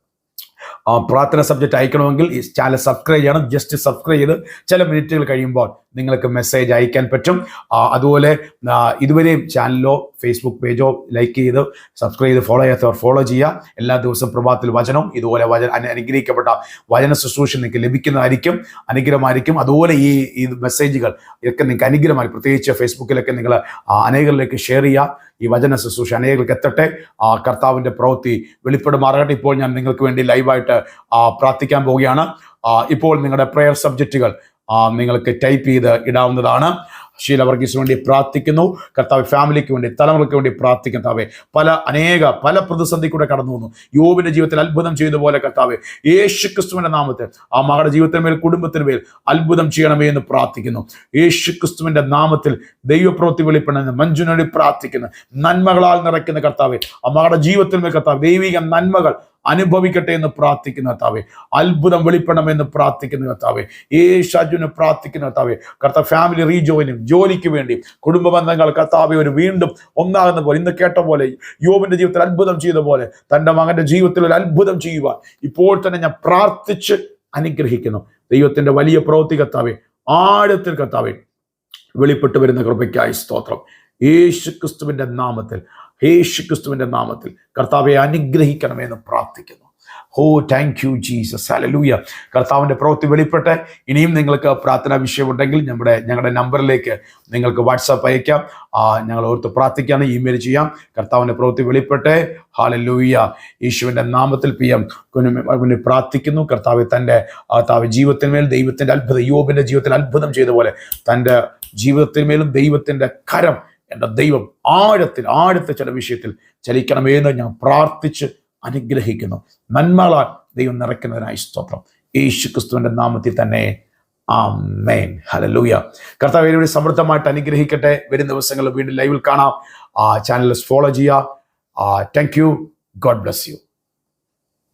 പ്രാർത്ഥന സബ്ജക്റ്റ് അയക്കണമെങ്കിൽ ഈ ചാനൽ സബ്സ്ക്രൈബ് ചെയ്യണം. ജസ്റ്റ് സബ്സ്ക്രൈബ് ചെയ്ത് ചില മിനിറ്റുകൾ കഴിയുമ്പോൾ നിങ്ങൾക്ക് മെസ്സേജ് അയക്കാൻ പറ്റും. അതുപോലെ ഇതുവരെയും ചാനലോ ഫേസ്ബുക്ക് പേജോ ലൈക്ക് ചെയ്ത് സബ്സ്ക്രൈബ് ചെയ്ത് ഫോളോ ചെയ്യാത്തവർ ഫോളോ ചെയ്യുക. എല്ലാ ദിവസവും പ്രഭാതത്തിൽ വചനം ഇതുപോലെ വചന അനു- അനുഗ്രഹിക്കപ്പെട്ട വചന ശുശ്രൂഷ നിങ്ങൾക്ക് ലഭിക്കുന്നതായിരിക്കും അനുഗ്രഹമായിരിക്കും. അതുപോലെ ഈ ഈ മെസ്സേജുകൾ ഇതൊക്കെ നിങ്ങൾക്ക് അനുഗ്രഹമായി പ്രത്യേകിച്ച് ഫേസ്ബുക്കിലൊക്കെ നിങ്ങൾ അനേകരിലേക്ക് ഷെയർ ചെയ്യുക. ഈ വചന ശുശ്രൂഷ അനേകർക്ക് എത്തട്ടെ. ആ കർത്താവിന്റെ പ്രവൃത്തി വെളിപ്പെടുമാറാകട്ടെ. ഇപ്പോൾ ഞാൻ നിങ്ങൾക്ക് വേണ്ടി ലൈവായിട്ട് പ്രാർത്ഥിക്കാൻ പോവുകയാണ്. ഇപ്പോൾ നിങ്ങളുടെ പ്രെയർ സബ്ജക്റ്റുകൾ നിങ്ങൾക്ക് ടൈപ്പ് ചെയ്ത് ഇടാവുന്നതാണ്. ഷീല വർഗീസിന് വേണ്ടി പ്രാർത്ഥിക്കുന്നു. കർത്താവ് ഫാമിലിക്ക് വേണ്ടി തലമുറയ്ക്ക് വേണ്ടി പ്രാർത്ഥിക്കുന്നു കർത്താവെ. പല അനേക പല പ്രതിസന്ധി കൂടെ കടന്നു വന്നു. യോബിന്റെ ജീവിതത്തിൽ അത്ഭുതം ചെയ്ത പോലെ കർത്താവ് യേശു ക്രിസ്തുവിന്റെ നാമത്തിൽ ആ മകളുടെ ജീവിതത്തിന് മേൽ കുടുംബത്തിന് മേൽ അത്ഭുതം ചെയ്യണമേ എന്ന് പ്രാർത്ഥിക്കുന്നു. യേശു ക്രിസ്തുവിന്റെ നാമത്തിൽ ദൈവപ്രവൃത്തി വെളിപ്പെടുന്ന മഞ്ജുനോടി പ്രാർത്ഥിക്കുന്നു. നന്മകളാൽ നിറയ്ക്കുന്ന കർത്താവ് ആ മകളുടെ ജീവിതത്തിൽ മേൽ കർത്താവ് ദൈവിക നന്മകൾ അനുഭവിക്കട്ടെ എന്ന് പ്രാർത്ഥിക്കുന്ന കർത്താവെ. അത്ഭുതം വെളിപ്പെടണമെന്ന് പ്രാർത്ഥിക്കുന്ന കർത്താവെ. യേശുവിന് പ്രാർത്ഥിക്കുന്ന കർത്താവെ. കർത്ത ഫാമിലി റീജോയിനും ജോലിക്ക് വേണ്ടി കുടുംബ ബന്ധങ്ങൾ കർത്താവെ ഒരു വീണ്ടും ഒന്നാകുന്ന പോലെ ഇന്ന് കേട്ട പോലെ യോബിന്റെ ജീവിതത്തിൽ അത്ഭുതം ചെയ്ത പോലെ തന്റെ മകന്റെ ജീവിതത്തിൽ ഒരു അത്ഭുതം ചെയ്യുക ഇപ്പോൾ തന്നെ ഞാൻ പ്രാർത്ഥിച്ച് അനുഗ്രഹിക്കുന്നു. ദൈവത്തിന്റെ വലിയ പ്രവൃത്തി കർത്താവെ ആഴത്തിൽ കർത്താവെ വെളിപ്പെട്ടു വരുന്ന കൃപയ്ക്കായി സ്തോത്രം. യേശു ക്രിസ്തുവിന്റെ നാമത്തിൽ യേശു ക്രിസ്തുവിന്റെ നാമത്തിൽ കർത്താവെ അനുഗ്രഹിക്കണമെന്ന് പ്രാർത്ഥിക്കുന്നു. ഹോ താങ്ക് യു ജീസസ് അലലൂയ കർത്താവിന്റെ പ്രവൃത്തി വെളിപ്പെട്ട്. ഇനിയും നിങ്ങൾക്ക് പ്രാർത്ഥനാ വിഷയമുണ്ടെങ്കിൽ നമ്മുടെ ഞങ്ങളുടെ നമ്പറിലേക്ക് നിങ്ങൾക്ക് വാട്സാപ്പ് അയക്കാം. ഞങ്ങൾ ഓർത്ത് പ്രാർത്ഥിക്കാണ് ഇമെയിൽ ചെയ്യാം. കർത്താവിന്റെ പ്രവൃത്തി വെളിപ്പെട്ട്. ഹാലലൂയ യേശുവിന്റെ നാമത്തിൽ പി എം കുഞ്ഞു പ്രാർത്ഥിക്കുന്നു. കർത്താവ് തന്റെ താവ് ജീവിതത്തിന്മേൽ ദൈവത്തിന്റെ അത്ഭുതം യോബിന്റെ ജീവിതത്തിൽ അത്ഭുതം ചെയ്ത പോലെ തന്റെ ജീവിതത്തിന്മേലും ദൈവത്തിന്റെ കരം എന്റെ ദൈവം ആഴത്തിൽ ആഴത്തെ ചില വിഷയത്തിൽ ചലിക്കണമെന്ന് ഞാൻ പ്രാർത്ഥിച്ച് അനുഗ്രഹിക്കുന്നു. നന്മകളാൽ ദൈവം നിറയ്ക്കുന്നതിനായി സ്തോത്രം. യേശു ക്രിസ്തുവിന്റെ നാമത്തിൽ തന്നെ ആ ആമേൻ. ഹലലൂയ കർത്താവ് ഇവിടെ സമൃദ്ധമായിട്ട് അനുഗ്രഹിക്കട്ടെ. വരും ദിവസങ്ങളിൽ വീണ്ടും ലൈവിൽ കാണാം. ആ ചാനൽ ഫോളോ ചെയ്യുക. Thank you God bless you